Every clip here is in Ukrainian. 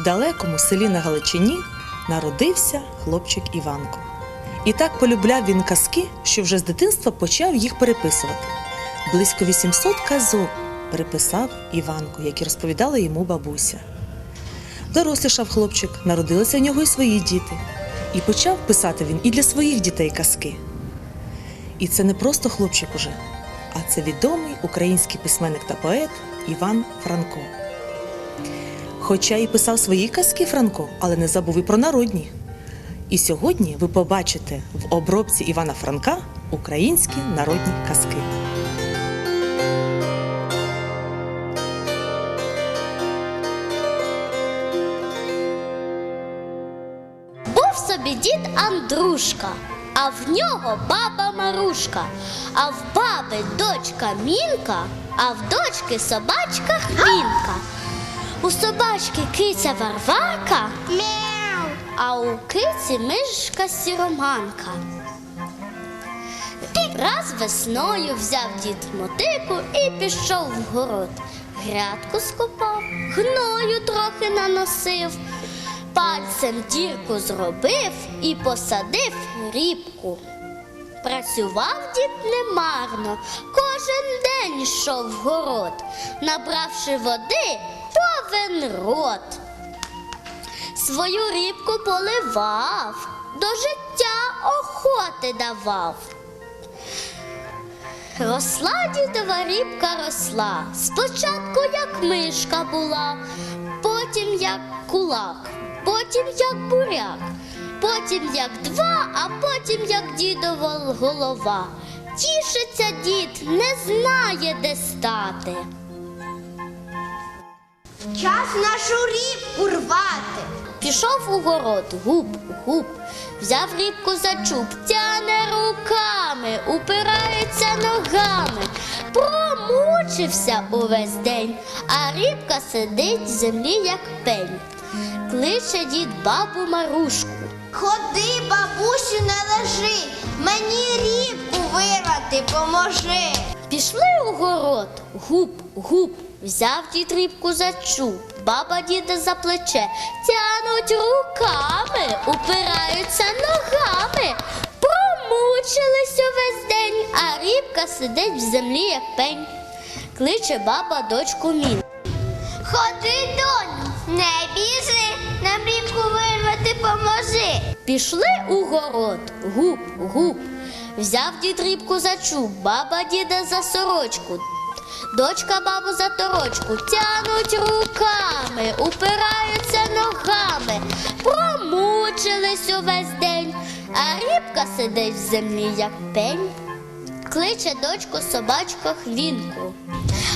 В далекому селі на Галичині народився хлопчик Іванко. І так полюбляв він казки, що вже з дитинства почав їх переписувати. Близько 800 казок переписав Іванко, які розповідала йому бабуся. Дорослішав хлопчик, народилися в нього і свої діти. І почав писати він і для своїх дітей казки. І це не просто хлопчик уже, а це відомий український письменник та поет Іван Франко. Хоча і писав свої казки Франко, але не забув і про народні. І сьогодні ви побачите в обробці Івана Франка українські народні казки. Був собі дід Андрушка, а в нього баба Марушка, а в баби дочка Мінка, а в дочки собачка Хвінка. У собачки киця Варварка, Мяу. а у киці мишка сіроманка. Раз весною взяв дід мотику і пішов в город. Грядку скопав, гною трохи наносив, пальцем дірку зробив і посадив рібку. Працював дід немарно, кожен день йшов в город, набравши води повен рот. Свою рібку поливав, до життя охоти давав. Росла дідова рібка росла. Спочатку як мишка була, потім як кулак, потім як буряк, потім як два, а потім як дідова голова. Тішиться дід, не знає, де стати. Час нашу рібку рвати. Пішов у город, гуп, гуп, взяв рібку за чуб, тяне руками, упирається ногами, промучився увесь день, а рібка сидить в землі, як пень. Кличе дід бабу Марушку. Ходи, бабусю, не лежи, мені рібку вирвати поможи. Пішли у город, гуп, гуп, взяв дід рібку за чуб, баба діда за плече, тянуть руками, упираються ногами, промучились увесь день, а рібка сидить в землі, як пень. Кличе баба дочку Мін. Ходи, доню, не біжи, нам рібку вирвати поможи. Пішли у город, гуп, гуп. Взяв дід рібку за чуб, баба діда за сорочку. Дочка бабу за торочку, тянуть руками, упираються ногами, промучились увесь день, а рібка сидить в землі, як пень. Кличе дочку собачка хвінку.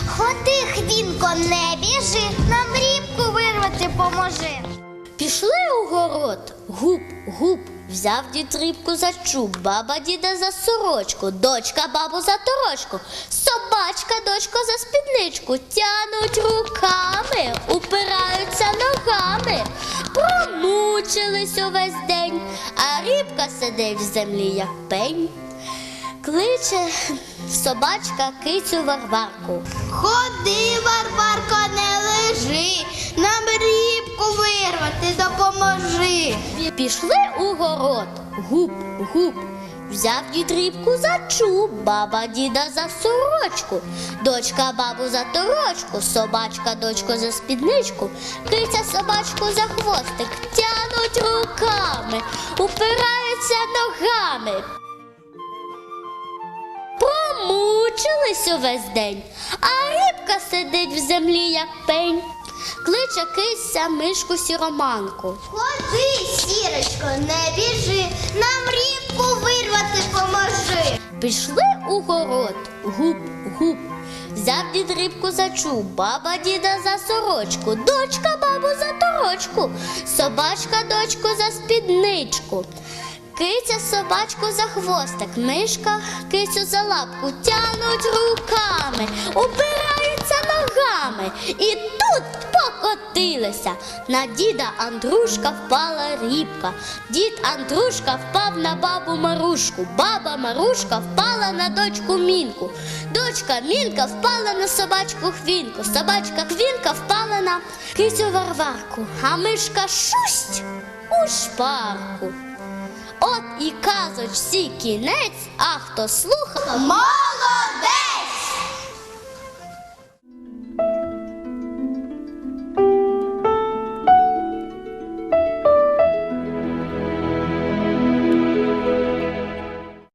Ходи, хвінко, не біжи, нам рібку вирвати поможи. Пішли у город, гуп, гуп, взяв дід рибку за чуб, баба діда за сорочку, дочка бабу за торочку, собачка дочку за спідничку, тянуть руками, упираються ногами, промучились увесь день, а рибка сидить в землі, як пень. Кличе собачка кицю Варварку. Ходи, Варварко, не лежи, нам рібку вирвати допоможи. Пішли у город, гуп, гуп. Взяв дід рібку за чуб, баба діда за сорочку, дочка бабу за торочку, собачка дочку за спідничку, киця собачку за хвостик, тянуть руками, упираються ногами. Промучились увесь день, а рибка сидить в землі, як пень. Кличе кися мишку сіроманку. Ходи, сірочко, не біжи, нам рібку вирвати поможи. Пішли у город, гуп, гуп. Взяв дід рибку за чуб, баба діда за сорочку, дочка бабу за торочку, собачка дочку за спідничку. Киця собачку за хвостик, мишка кицю за лапку, тянуть руками, упираються ногами і тут. На діда Андрушка впала рібка. Дід Андрушка впав на бабу Марушку. Баба Марушка впала на дочку Мінку. Дочка Мінка впала на собачку Хвінку. Собачка Хвінка впала на кицю Варварку. А мишка шусть у шпарку. От і казочці кінець, а хто слухав!